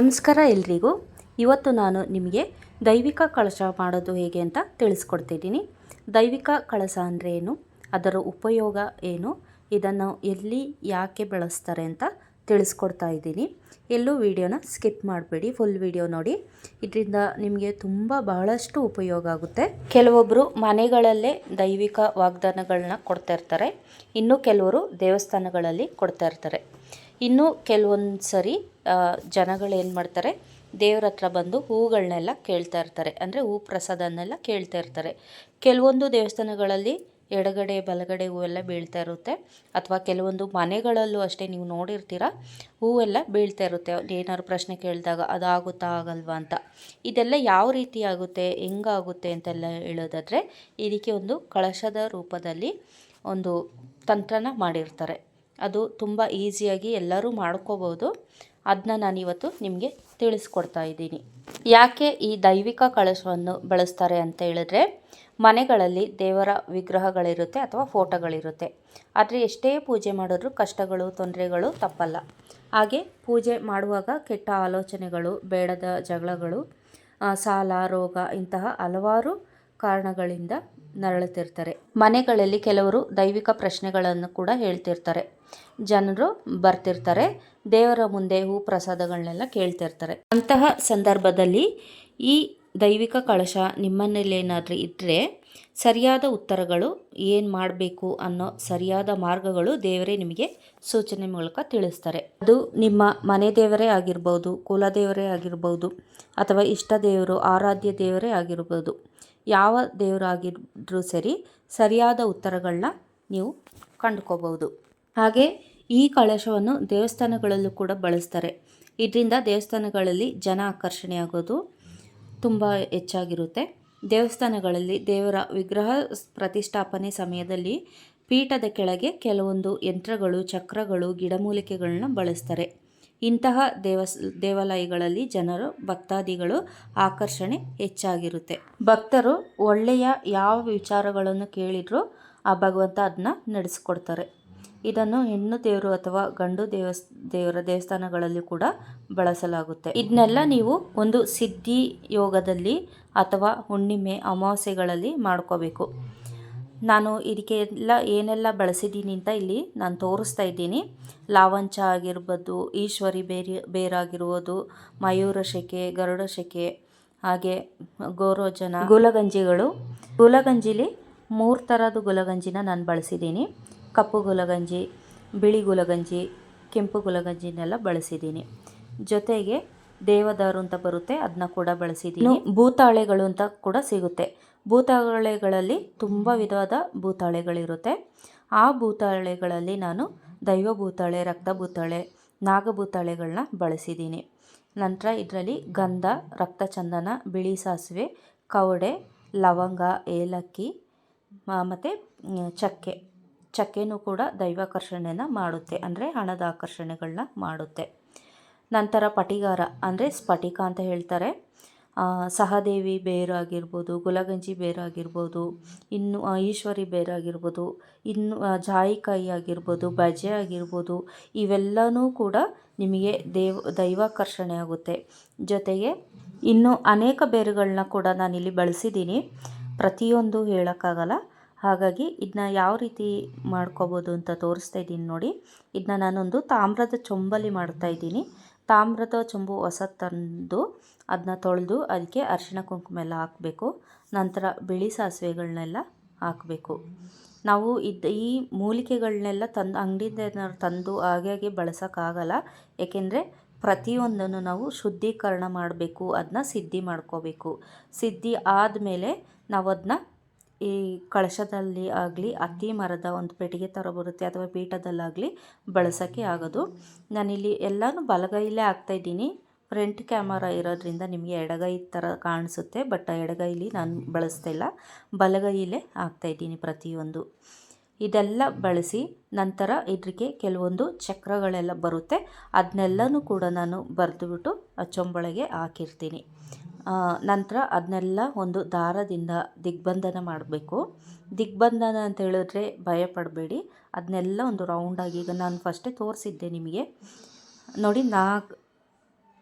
ನಮಸ್ಕಾರ ಎಲ್ರಿಗೂ. ಇವತ್ತು ನಾನು ನಿಮಗೆ ದೈವಿಕ ಕಳಶ ಮಾಡೋದು ಹೇಗೆ ಅಂತ ತಿಳಿಸ್ಕೊಡ್ತಿದ್ದೀನಿ. ದೈವಿಕ ಕಳಸ ಅಂದರೆ ಏನು? ಅದರ ಉಪಯೋಗ ಏನು? ಇದನ್ನು ಎಲ್ಲಿ ಯಾಕೆ ಬಳಸ್ತಾರೆ ಅಂತ ತಿಳಿಸ್ಕೊಡ್ತಾ ಇದ್ದೀನಿ. ಎಲ್ಲೂ ವಿಡಿಯೋನ ಸ್ಕಿಪ್ ಮಾಡಬೇಡಿ ಫುಲ್ ವಿಡಿಯೋ ನೋಡಿ. ಇದರಿಂದ ನಿಮಗೆ ತುಂಬ ಬಹಳಷ್ಟು ಉಪಯೋಗ ಆಗುತ್ತೆ. ಕೆಲವೊಬ್ಬರು ಮನೆಗಳಲ್ಲೇ ದೈವಿಕ ವಾಗ್ದಾನಗಳನ್ನ ಕೊಡ್ತಾ ಇರ್ತಾರೆ. ಇನ್ನು ಕೆಲವರು ದೇವಸ್ಥಾನಗಳಲ್ಲಿ ಕೊಡ್ತಾ ಇರ್ತಾರೆ. ಇನ್ನು ಕೆಲವೊಂದು ಸರಿ ಜನಗಳು ಏನು ಮಾಡ್ತಾರೆ, ದೇವ್ರ ಹತ್ರ ಬಂದು ಹೂಗಳನ್ನೆಲ್ಲ ಕೇಳ್ತಾ ಇರ್ತಾರೆ. ಅಂದರೆ ಹೂ ಪ್ರಸಾದನ್ನೆಲ್ಲ ಕೇಳ್ತಾ ಇರ್ತಾರೆ. ಕೆಲವೊಂದು ದೇವಸ್ಥಾನಗಳಲ್ಲಿ ಎಡಗಡೆ, ಬಲಗಡೆ ಹೂವೆಲ್ಲ ಬೀಳ್ತಾ ಇರುತ್ತೆ. ಅಥವಾ ಕೆಲವೊಂದು ಮನೆಗಳಲ್ಲೂ ಅಷ್ಟೇ ನೀವು ನೋಡಿರ್ತೀರ, ಹೂವೆಲ್ಲ ಬೀಳ್ತಾ ಇರುತ್ತೆ. ಏನಾದ್ರು ಪ್ರಶ್ನೆ ಕೇಳಿದಾಗ ಅದಾಗುತ್ತಾ ಆಗಲ್ವಾ ಅಂತ. ಇದೆಲ್ಲ ಯಾವ ರೀತಿ ಆಗುತ್ತೆ, ಹೆಂಗಾಗುತ್ತೆ ಅಂತೆಲ್ಲ ಹೇಳೋದಾದರೆ, ಇದಕ್ಕೆ ಒಂದು ಕಳಶದ ರೂಪದಲ್ಲಿ ಒಂದು ತಂತ್ರನ ಮಾಡಿರ್ತಾರೆ. ಅದು ತುಂಬ ಈಸಿಯಾಗಿ ಎಲ್ಲರೂ ಮಾಡ್ಕೋಬೋದು. ಅದನ್ನ ನಾನಿವತ್ತು ನಿಮಗೆ ತಿಳಿಸ್ಕೊಡ್ತಾ ಇದ್ದೀನಿ. ಯಾಕೆ ಈ ದೈವಿಕ ಕಳಶವನ್ನು ಬಳಸ್ತಾರೆ ಅಂತ ಹೇಳಿದ್ರೆ, ಮನೆಗಳಲ್ಲಿ ದೇವರ ವಿಗ್ರಹಗಳಿರುತ್ತೆ ಅಥವಾ ಫೋಟೋಗಳಿರುತ್ತೆ. ಆದರೆ ಎಷ್ಟೇ ಪೂಜೆ ಮಾಡಿದ್ರೂ ಕಷ್ಟಗಳು, ತೊಂದರೆಗಳು ತಪ್ಪಲ್ಲ. ಹಾಗೆ ಪೂಜೆ ಮಾಡುವಾಗ ಕೆಟ್ಟ ಆಲೋಚನೆಗಳು, ಬೇಡದ ಜಗಳಗಳು ಸಾಲ, ರೋಗ ಇಂತಹ ಹಲವಾರು ಕಾರಣಗಳಿಂದ ನರಳುತ್ತಿರ್ತಾರೆ. ಮನೆಗಳಲ್ಲಿ ಕೆಲವರು ದೈವಿಕ ಪ್ರಶ್ನೆಗಳನ್ನು ಕೂಡ ಹೇಳ್ತಿರ್ತಾರೆ. ಜನರು ಬರ್ತಿರ್ತಾರೆ. ದೇವರ ಮುಂದೆ ಹೂ ಪ್ರಸಾದಗಳನ್ನೆಲ್ಲ ಕೇಳ್ತಿರ್ತಾರೆ. ಅಂತಹ ಸಂದರ್ಭದಲ್ಲಿ ಈ ದೈವಿಕ ಕಳಶ ನಿಮ್ಮನೇಲಿ ಏನಾದರೂ ಇದ್ದರೆ ಸರಿಯಾದ ಉತ್ತರಗಳು ಏನು ಮಾಡಬೇಕು ಅನ್ನೋ ಸರಿಯಾದ ಮಾರ್ಗಗಳು ದೇವರೇ ನಿಮಗೆ ಸೂಚನೆ ಮೂಲಕ ತಿಳಿಸ್ತಾರೆ. ಅದು ನಿಮ್ಮ ಮನೆ ದೇವರೇ ಆಗಿರ್ಬೋದು ಕುಲದೇವರೇ ಆಗಿರ್ಬೋದು, ಅಥವಾ ಇಷ್ಟ ದೇವರು, ಆರಾಧ್ಯ ದೇವರೇ ಆಗಿರ್ಬೋದು. ಯಾವ ದೇವರಾಗಿದ್ರೂ ಸರಿ ಸರಿಯಾದ ಉತ್ತರಗಳನ್ನ ನೀವು ಕಂಡುಕೋಬಹುದು. ಹಾಗೆ ಈ ಕಳಶವನ್ನು ದೇವಸ್ಥಾನಗಳಲ್ಲೂ ಕೂಡ ಬಳಸ್ತಾರೆ. ಇದರಿಂದ ದೇವಸ್ಥಾನಗಳಲ್ಲಿ ಜನ ಆಕರ್ಷಣೆ ಆಗೋದು ತುಂಬ ಹೆಚ್ಚಾಗಿರುತ್ತೆ. ದೇವಸ್ಥಾನಗಳಲ್ಲಿ ದೇವರ ವಿಗ್ರಹ ಪ್ರತಿಷ್ಠಾಪನೆ ಸಮಯದಲ್ಲಿ ಪೀಠದ ಕೆಳಗೆ ಕೆಲವೊಂದು ಯಂತ್ರಗಳು, ಚಕ್ರಗಳು, ಗಿಡಮೂಲಿಕೆಗಳನ್ನ ಬಳಸ್ತಾರೆ. ಇಂತಹ ದೇವಸ್ ದೇವಾಲಯಗಳಲ್ಲಿ ಜನರು ಭಕ್ತಾದಿಗಳು ಆಕರ್ಷಣೆ ಹೆಚ್ಚಾಗಿರುತ್ತೆ. ಭಕ್ತರು ಒಳ್ಳೆಯ ಯಾವ ವಿಚಾರಗಳನ್ನು ಕೇಳಿದರೂ ಆ ಭಗವಂತ ಅದನ್ನ ನಡೆಸಿಕೊಡ್ತಾರೆ. ಇದನ್ನು ಹೆಣ್ಣು ದೇವರು ಅಥವಾ ಗಂಡು ದೇವಸ್, ದೇವರ ದೇವಸ್ಥಾನಗಳಲ್ಲಿ ಕೂಡ ಬಳಸಲಾಗುತ್ತೆ. ಇದನ್ನೆಲ್ಲ ನೀವು ಒಂದು ಸಿದ್ಧಿ ಯೋಗದಲ್ಲಿ ಅಥವಾ ಹುಣ್ಣಿಮೆ ಅಮಾವಾಸ್ಯೆಗಳಲ್ಲಿ ಮಾಡ್ಕೋಬೇಕು. ನಾನು ಇದಕ್ಕೆ ಎಲ್ಲ ಏನೆಲ್ಲ ಬಳಸಿದ್ದೀನಿ ಅಂತ ಇಲ್ಲಿ ನಾನು ತೋರಿಸ್ತಾ ಇದ್ದೀನಿ. ಲಾವಂಚ ಆಗಿರ್ಬೋದು, ಈಶ್ವರಿ ಬೇರೆ, ಬೇರಾಗಿರ್ಬೋದು, ಮಯೂರ ಶೆಕೆ, ಗರುಡ ಶೆಕೆ, ಹಾಗೆ ಗೋರೋಜನ, ಗುಲಗಂಜಿಗಳು. ಗುಲಗಂಜಿಲಿ ಮೂರು ಥರದ ಗುಲಗಂಜಿನ ನಾನು ಬಳಸಿದ್ದೀನಿ. ಕಪ್ಪು ಗುಲಗಂಜಿ, ಬಿಳಿ ಗುಲಗಂಜಿ, ಕೆಂಪು ಗುಲಗಂಜಿನೆಲ್ಲ ಬಳಸಿದ್ದೀನಿ. ಜೊತೆಗೆ ದೇವದಾರು ಅಂತ ಬರುತ್ತೆ ಅದನ್ನ ಕೂಡ ಬಳಸಿದ್ದೀನಿ ಭೂತಾಳೆಗಳು ಅಂತ ಕೂಡ ಸಿಗುತ್ತೆ. ಭೂತಾಳೆಗಳಲ್ಲಿ ತುಂಬ ವಿಧವಾದ ಭೂತಾಳೆಗಳಿರುತ್ತೆ. ಆ ಭೂತಾಳೆಗಳಲ್ಲಿ ನಾನು ದೈವ ಭೂತಾಳೆ, ರಕ್ತ ಭೂತಾಳೆ ನಾಗಭೂತಾಳೆಗಳನ್ನ ಬಳಸಿದ್ದೀನಿ ನಂತರ ಇದರಲ್ಲಿ ಗಂಧ, ರಕ್ತ ಚಂದನ, ಬಿಳಿ ಸಾಸಿವೆ, ಕವಡೆ, ಲವಂಗ, ಏಲಕ್ಕಿ ಮತ್ತು ಚಕ್ಕೆ. ಚಕ್ಕೆನೂ ಕೂಡ ದೈವಾಕರ್ಷಣೆಯನ್ನು ಮಾಡುತ್ತೆ. ಅಂದರೆ ಹಣದ ಆಕರ್ಷಣೆಗಳನ್ನ ಮಾಡುತ್ತೆ. ನಂತರ ಪಟಿಗಾರ ಅಂದರೆ ಸ್ಫಟಿಕ ಅಂತ ಹೇಳ್ತಾರೆ. ಸಹದೇವಿ ಬೇರು ಆಗಿರ್ಬೋದು, ಗುಲಗಂಜಿ ಬೇರು ಆಗಿರ್ಬೋದು, ಇನ್ನು ಈಶ್ವರಿ ಬೇರಾಗಿರ್ಬೋದು ಇನ್ನು ಜಾಯಿಕಾಯಿ ಆಗಿರ್ಬೋದು, ಬಜೆ ಆಗಿರ್ಬೋದು ಇವೆಲ್ಲವೂ ಕೂಡ ನಿಮಗೆ ದೇವ್, ದೈವಾಕರ್ಷಣೆ ಆಗುತ್ತೆ. ಜೊತೆಗೆ ಇನ್ನು ಅನೇಕ ಬೇರುಗಳನ್ನ ಕೂಡ ನಾನಿಲ್ಲಿ ಬಳಸಿದ್ದೀನಿ. ಪ್ರತಿಯೊಂದು ಹೇಳೋಕ್ಕಾಗಲ್ಲ. ಹಾಗಾಗಿ ಇದನ್ನ ಯಾವ ರೀತಿ ಮಾಡ್ಕೋಬೋದು ಅಂತ ತೋರಿಸ್ತಾ ಇದ್ದೀನಿ ನೋಡಿ. ಇದನ್ನ ನಾನೊಂದು ತಾಮ್ರದ ಚೊಂಬಲಿ ಮಾಡ್ತಾ ಇದ್ದೀನಿ. ತಾಮ್ರದ ಚೊಂಬು ಹೊಸ ತಂದು ಅದನ್ನ ತೊಳೆದು ಅದಕ್ಕೆ ಅರಿಶಿಣ ಕುಂಕುಮ ಎಲ್ಲ ಹಾಕಬೇಕು. ನಂತರ ಬಿಳಿ ಸಾಸಿವೆಗಳನ್ನೆಲ್ಲ ಹಾಕಬೇಕು. ನಾವು ಇದು ಈ ಮೂಲಿಕೆಗಳನ್ನೆಲ್ಲ ತಂದು ಅಂಗಡಿಯಿಂದ ಏನಾದ್ರು ತಂದು ಹಾಗೆ ಹಾಗೆ ಬಳಸೋಕ್ಕಾಗಲ್ಲ. ಏಕೆಂದರೆ ಪ್ರತಿಯೊಂದನ್ನು ನಾವು ಶುದ್ಧೀಕರಣ ಮಾಡಬೇಕು ಅದನ್ನ ಸಿದ್ಧಿ ಮಾಡ್ಕೋಬೇಕು. ಸಿದ್ಧಿ ಆದಮೇಲೆ ನಾವು ಅದನ್ನ ಈ ಕಳಶದಲ್ಲಿ ಆಗಲಿ ಅತ್ತಿ ಮರದ ಒಂದು ಪೆಟ್ಟಿಗೆ ಥರ ಬರುತ್ತೆ, ಅಥವಾ ಪೀಠದಲ್ಲಾಗಲಿ ಬಳಸೋಕ್ಕೆ ಆಗೋದು. ನಾನಿಲ್ಲಿ ಎಲ್ಲನೂ ಬಲಗೈಲೇ ಹಾಕ್ತಾಯಿದ್ದೀನಿ ಫ್ರಂಟ್ ಕ್ಯಾಮರಾ ಇರೋದ್ರಿಂದ ನಿಮಗೆ ಎಡಗೈ ಥರ ಕಾಣಿಸುತ್ತೆ, ಬಟ್ ಎಡಗೈಲಿ ನಾನು ಬಳಸ್ತಾ ಇಲ್ಲ. ಬಲಗೈಲೇ ಹಾಕ್ತಾಯಿದ್ದೀನಿ ಪ್ರತಿಯೊಂದು. ಇದೆಲ್ಲ ಬಳಸಿ ನಂತರ ಇದಕ್ಕೆ ಕೆಲವೊಂದು ಚಕ್ರಗಳೆಲ್ಲ ಬರುತ್ತೆ. ಅದನ್ನೆಲ್ಲನೂ ಕೂಡ ನಾನು ಬರೆದುಬಿಟ್ಟು ಚೊಂಬೊಳಗೆ ಹಾಕಿರ್ತೀನಿ. ನಂತರ ಅದನ್ನೆಲ್ಲ ಒಂದು ದಾರದಿಂದ ದಿಗ್ಬಂಧನ ಮಾಡಬೇಕು. ದಿಗ್ಬಂಧನ ಅಂತ ಹೇಳಿದ್ರೆ ಭಯ ಪಡಬೇಡಿ ಅದನ್ನೆಲ್ಲ ಒಂದು ರೌಂಡಾಗಿ ಈಗ ನಾನು ಫಸ್ಟೇ ತೋರಿಸಿದ್ದೆ ನಿಮಗೆ. ನೋಡಿ ನಾಗ,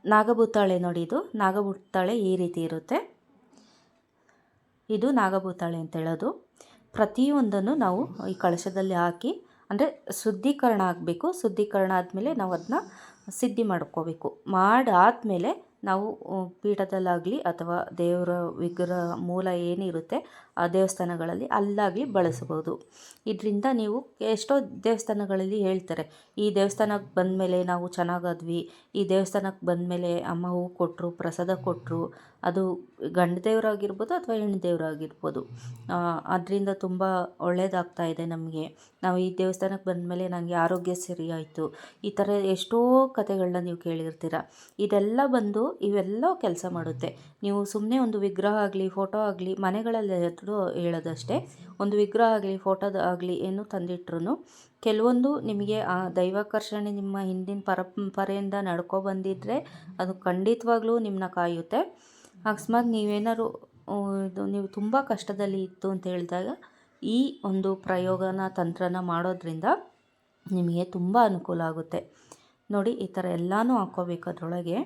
ನಾಗಭೂತಾಳೆ ನೋಡಿ ಇದು. ನಾಗಭೂತಾಳೆ ಈ ರೀತಿ ಇರುತ್ತೆ. ಇದು ನಾಗಭೂತಾಳೆ ಅಂತ ಹೇಳೋದು. ಪ್ರತಿಯೊಂದನ್ನು ನಾವು ಈ ಕಳಶದಲ್ಲಿ ಹಾಕಿ, ಅಂದರೆ ಶುದ್ಧೀಕರಣ ಆಗಬೇಕು. ಶುದ್ಧೀಕರಣ ಆದಮೇಲೆ ನಾವು ಅದನ್ನ ಸಿದ್ಧಿ ಮಾಡ್ಕೋಬೇಕು. ಮಾಡಾದಮೇಲೆ ನಾವು ಪೀಠದಲ್ಲಾಗಲಿ ಅಥವಾ ದೇವರ ವಿಗ್ರಹ ಮೂಲ ಏನಿರುತ್ತೆ ದೇವಸ್ಥಾನಗಳಲ್ಲಿ ಅಲ್ಲಾಗಲಿ ಬಳಸಬಹುದು. ಇದರಿಂದ ನೀವು ಎಷ್ಟೋ ದೇವಸ್ಥಾನಗಳಲ್ಲಿ ಹೇಳ್ತಾರೆ, ಈ ದೇವಸ್ಥಾನಕ್ಕೆ ಬಂದಮೇಲೆ ನಾವು ಚೆನ್ನಾಗಾದ್ವಿ, ಈ ದೇವಸ್ಥಾನಕ್ಕೆ ಬಂದಮೇಲೆ ಅಮ್ಮ ಹೂ ಕೊಟ್ಟರು ಪ್ರಸಾದ ಕೊಟ್ಟರು ಅದು ಗಂಡ ದೇವರಾಗಿರ್ಬೋದು ಅಥವಾ ಹೆಣ್ಣು ದೇವರಾಗಿರ್ಬೋದು. ಅದರಿಂದ ತುಂಬ ಒಳ್ಳೆಯದಾಗ್ತಾ ಇದೆ ನಮಗೆ. ನಾವು ಈ ದೇವಸ್ಥಾನಕ್ಕೆ ಬಂದಮೇಲೆ ನನಗೆ ಆರೋಗ್ಯ ಸರಿಯಾಯಿತು ಈ ಥರ ಎಷ್ಟೋ ಕಥೆಗಳನ್ನ ನೀವು ಕೇಳಿರ್ತೀರ. ಇದೆಲ್ಲ ಬಂದು ಇವೆಲ್ಲ ಕೆಲಸ ಮಾಡುತ್ತೆ. ನೀವು ಸುಮ್ಮನೆ ಒಂದು ವಿಗ್ರಹ ಆಗಲಿ, ಫೋಟೋ ಆಗಲಿ ಮನೆಗಳಲ್ಲಿ ಎದುರು ಹೇಳೋದಷ್ಟೇ. ಒಂದು ವಿಗ್ರಹ ಆಗಲಿ ಫೋಟೋದ ಆಗಲಿ ಏನು ತಂದಿಟ್ರು ಕೆಲವೊಂದು ನಿಮಗೆ ಆ ದೈವಾಕರ್ಷಣೆ ನಿಮ್ಮ ಹಿಂದಿನ ಪರಂಪರೆಯಿಂದ ನಡ್ಕೊ ಬಂದಿದ್ದರೆ ಅದು ಖಂಡಿತವಾಗ್ಲೂ ನಿಮ್ಮನ್ನ ಕಾಯುತ್ತೆ. ಅಕಸ್ಮಾತ್ ನೀವೇನಾದ್ರು ಇದು ನೀವು ತುಂಬ ಕಷ್ಟದಲ್ಲಿ ಇತ್ತು ಅಂತ ಹೇಳಿದಾಗ ಈ ಒಂದು ಪ್ರಯೋಗನ, ತಂತ್ರನ ಮಾಡೋದ್ರಿಂದ ನಿಮಗೆ ತುಂಬ ಅನುಕೂಲ ಆಗುತ್ತೆ. ನೋಡಿ, ಈ ಥರ ಎಲ್ಲನೂ ಹಾಕ್ಕೋಬೇಕು ಅದರೊಳಗೆ.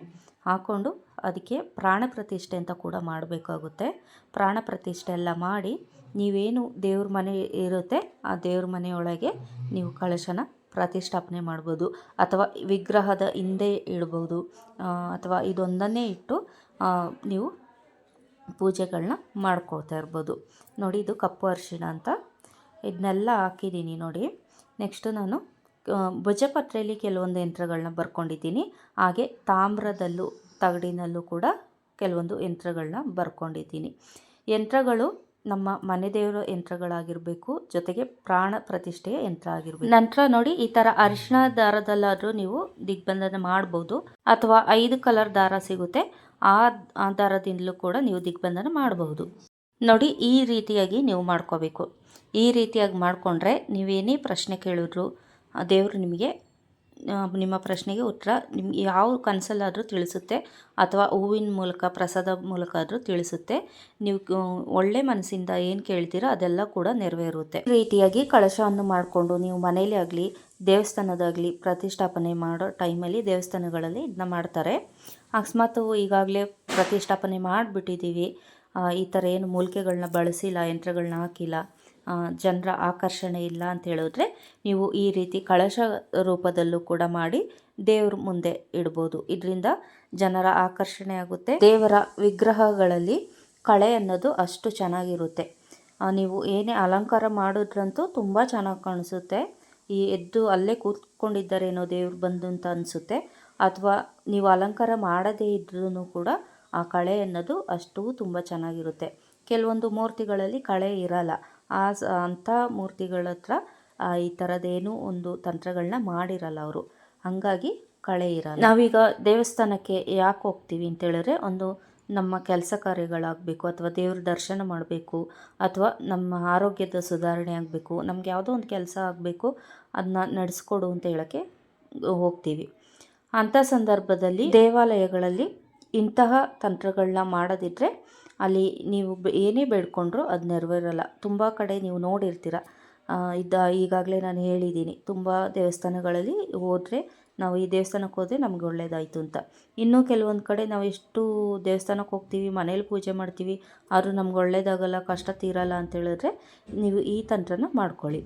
ಹಾಕ್ಕೊಂಡು ಅದಕ್ಕೆ ಪ್ರಾಣ ಪ್ರತಿಷ್ಠೆ ಅಂತ ಕೂಡ ಮಾಡಬೇಕಾಗುತ್ತೆ. ಪ್ರಾಣ ಪ್ರತಿಷ್ಠೆ ಎಲ್ಲ ಮಾಡಿ ನೀವೇನು ದೇವ್ರ ಮನೆ ಇರುತ್ತೆ, ಆ ದೇವ್ರ ಮನೆಯೊಳಗೆ ನೀವು ಕಳಶನ ಪ್ರತಿಷ್ಠಾಪನೆ ಮಾಡ್ಬೋದು. ಅಥವಾ ವಿಗ್ರಹದ ಹಿಂದೆ ಇಡ್ಬೋದು. ಅಥವಾ ಇದೊಂದನ್ನೇ ಇಟ್ಟು ನೀವು ಪೂಜೆಗಳನ್ನ ಮಾಡ್ಕೊಳ್ತಾ ಇರ್ಬೋದು. ನೋಡಿ, ಇದು ಕಪ್ಪು ಅರಿಶಿಣ ಅಂತ. ಇದನ್ನೆಲ್ಲ ಹಾಕಿದ್ದೀನಿ ನೋಡಿ. ನೆಕ್ಸ್ಟು ನಾನು ಭುಜಪತ್ರೆಯಲ್ಲಿ ಕೆಲವೊಂದು ಯಂತ್ರಗಳನ್ನ ಬರ್ಕೊಂಡಿದ್ದೀನಿ. ಹಾಗೆ ತಾಮ್ರದಲ್ಲೂ, ತಗಡಿನಲ್ಲೂ ಕೂಡ ಕೆಲವೊಂದು ಯಂತ್ರಗಳನ್ನ ಬರ್ಕೊಂಡಿದ್ದೀನಿ. ಯಂತ್ರಗಳು ನಮ್ಮ ಮನೆ ದೇವರ ಯಂತ್ರಗಳಾಗಿರಬೇಕು, ಜೊತೆಗೆ ಪ್ರಾಣ ಪ್ರತಿಷ್ಠೆಯ ಯಂತ್ರ ಆಗಿರಬೇಕು. ನಂತರ ನೋಡಿ, ಈ ಥರ ಅರಿಶಿಣ ದಾರದಲ್ಲಾದರೂ ನೀವು ದಿಗ್ಬಂಧನ ಮಾಡ್ಬೋದು, ಅಥವಾ ಐದು ಕಲರ್ ದಾರ ಸಿಗುತ್ತೆ, ಆ ಆ ದಾರದಿಂದಲೂ ಕೂಡ ನೀವು ದಿಗ್ಬಂಧನ ಮಾಡಬಹುದು ನೋಡಿ, ಈ ರೀತಿಯಾಗಿ ನೀವು ಮಾಡ್ಕೋಬೇಕು. ಈ ರೀತಿಯಾಗಿ ಮಾಡಿಕೊಂಡ್ರೆ ನೀವೇನೇ ಪ್ರಶ್ನೆ ಕೇಳಿದ್ರು ದೇವರು ನಿಮಗೆ ನಿಮ್ಮ ಪ್ರಶ್ನೆಗೆ ಉತ್ತರ ನಿಮ್ಗೆ ಯಾವ ಕನಸಲ್ಲಾದರೂ ತಿಳಿಸುತ್ತೆ ಅಥವಾ ಹೂವಿನ ಮೂಲಕ, ಪ್ರಸಾದ ಮೂಲಕ ಆದರೂ ತಿಳಿಸುತ್ತೆ. ನೀವು ಒಳ್ಳೆ ಮನಸ್ಸಿಂದ ಏನು ಕೇಳ್ತೀರೋ ಅದೆಲ್ಲ ಕೂಡ ನೆರವೇರುತ್ತೆ. ರೀತಿಯಾಗಿ ಕಳಶವನ್ನು ಮಾಡಿಕೊಂಡು ನೀವು ಮನೇಲಿ ಆಗಲಿ, ದೇವಸ್ಥಾನದಾಗಲಿ ಪ್ರತಿಷ್ಠಾಪನೆ ಮಾಡೋ ಟೈಮಲ್ಲಿ ದೇವಸ್ಥಾನಗಳಲ್ಲಿ ಇದನ್ನ ಮಾಡ್ತಾರೆ. ಅಕಸ್ಮಾತ್ ಈಗಾಗಲೇ ಪ್ರತಿಷ್ಠಾಪನೆ ಮಾಡಿಬಿಟ್ಟಿದ್ದೀವಿ. ಈ ಥರ ಏನು ಮೂಲಿಕೆಗಳನ್ನ ಬಳಸಿಲ್ಲ ಯಂತ್ರಗಳನ್ನ ಹಾಕಿಲ್ಲ. ಜನರ ಆಕರ್ಷಣೆ ಇಲ್ಲ ಅಂತ ಹೇಳಿದ್ರೆ ನೀವು ಈ ರೀತಿ ಕಳಶ ರೂಪದಲ್ಲೂ ಕೂಡ ಮಾಡಿ ದೇವ್ರ ಮುಂದೆ ಇಡ್ಬೋದು. ಇದರಿಂದ ಜನರ ಆಕರ್ಷಣೆ ಆಗುತ್ತೆ. ದೇವರ ವಿಗ್ರಹಗಳಲ್ಲಿ ಕಳೆ ಅನ್ನೋದು ಅಷ್ಟು ಚೆನ್ನಾಗಿರುತ್ತೆ. ನೀವು ಏನೇ ಅಲಂಕಾರ ಮಾಡಿದ್ರಂತೂ ತುಂಬ ಚೆನ್ನಾಗಿ ಕಾಣಿಸುತ್ತೆ. ಈ ಎದ್ದು ಅಲ್ಲೇ ಕೂತ್ಕೊಂಡಿದ್ದಾರೇನೋ ದೇವ್ರು ಬಂದು ಅಂತ ಅನಿಸುತ್ತೆ. ಅಥವಾ ನೀವು ಅಲಂಕಾರ ಮಾಡದೇ ಇದ್ರೂ ಕೂಡ ಆ ಕಳೆ ಅನ್ನೋದು ಅಷ್ಟು ತುಂಬ ಚೆನ್ನಾಗಿರುತ್ತೆ. ಕೆಲವೊಂದು ಮೂರ್ತಿಗಳಲ್ಲಿ ಕಳೆ ಇರಲ್ಲ. ಆ ಅಂಥ ಮೂರ್ತಿಗಳ ಹತ್ರ ಈ ಥರದ್ದೇನು ಒಂದು ತಂತ್ರಗಳನ್ನ ಮಾಡಿರಲ್ಲ ಅವರು. ಹಾಗಾಗಿ ಕಳೆ ಇರಲ್ಲ. ನಾವೀಗ ದೇವಸ್ಥಾನಕ್ಕೆ ಯಾಕೆ ಹೋಗ್ತೀವಿ ಅಂತೇಳಿದ್ರೆ ಒಂದು ನಮ್ಮ ಕೆಲಸ ಕಾರ್ಯಗಳಾಗಬೇಕು, ಅಥವಾ ದೇವ್ರ ದರ್ಶನ ಮಾಡಬೇಕು, ಅಥವಾ ನಮ್ಮ ಆರೋಗ್ಯದ ಸುಧಾರಣೆ ಆಗಬೇಕು, ನಮ್ಗೆ ಯಾವುದೋ ಒಂದು ಕೆಲಸ ಆಗಬೇಕು ಅದನ್ನ ನಡೆಸ್ಕೊಡು ಅಂತ ಹೇಳೋಕ್ಕೆ, ಹೋಗ್ತೀವಿ. ಅಂಥ ಸಂದರ್ಭದಲ್ಲಿ ದೇವಾಲಯಗಳಲ್ಲಿ ಇಂತಹ ತಂತ್ರಗಳನ್ನ ಮಾಡದಿದ್ದರೆ ಅಲ್ಲಿ ನೀವು ಏನೇ ಬೇಡ್ಕೊಂಡ್ರು ಅದು ನೆರವೇರಲ್ಲ. ತುಂಬ ಕಡೆ ನೀವು ನೋಡಿರ್ತೀರ. ಇದ್ದ ಈಗಾಗಲೇ ನಾನು ಹೇಳಿದ್ದೀನಿ ತುಂಬ ದೇವಸ್ಥಾನಗಳಲ್ಲಿ ಹೋದರೆ ನಾವು ಈ ದೇವಸ್ಥಾನಕ್ಕೆ ಹೋದರೆ ನಮಗೆ ಒಳ್ಳೇದಾಯಿತು ಅಂತ. ಇನ್ನೂ ಕೆಲವೊಂದು ಕಡೆ ನಾವು ಎಷ್ಟು ದೇವಸ್ಥಾನಕ್ಕೆ ಹೋಗ್ತೀವಿ, ಮನೇಲಿ ಪೂಜೆ ಮಾಡ್ತೀವಿ, ಆದರೂ ನಮ್ಗೆ ಒಳ್ಳೇದಾಗಲ್ಲ, ಕಷ್ಟ ತೀರಲ್ಲ ಅಂತ ಹೇಳಿದ್ರೆ ನೀವು ಈ ತಂತ್ರನ ಮಾಡ್ಕೊಳ್ಳಿ.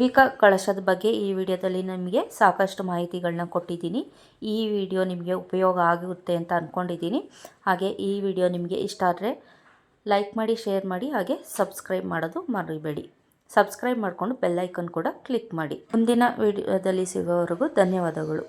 ವಿಕ ಕಳಶದ ಬಗ್ಗೆ ಈ ವಿಡಿಯೋದಲ್ಲಿ ನಿಮಗೆ ಸಾಕಷ್ಟು ಮಾಹಿತಿಗಳನ್ನ ಕೊಟ್ಟಿದ್ದೀನಿ. ಈ ವಿಡಿಯೋ ನಿಮಗೆ ಉಪಯೋಗ ಆಗುತ್ತೆ ಅಂತ ಅಂದ್ಕೊಂಡಿದ್ದೀನಿ ಹಾಗೆ ಈ ವಿಡಿಯೋ ನಿಮಗೆ ಇಷ್ಟ ಆದರೆ ಲೈಕ್ ಮಾಡಿ, ಶೇರ್ ಮಾಡಿ, ಹಾಗೆ ಸಬ್ಸ್ಕ್ರೈಬ್ ಮಾಡೋದು ಮರಿಬೇಡಿ. ಸಬ್ಸ್ಕ್ರೈಬ್ ಮಾಡಿಕೊಂಡು ಬೆಲ್ಲೈಕನ್ ಕೂಡ ಕ್ಲಿಕ್ ಮಾಡಿ. ಮುಂದಿನ ವಿಡಿಯೋದಲ್ಲಿ ಸಿಗೋವರೆಗೂ ಧನ್ಯವಾದಗಳು.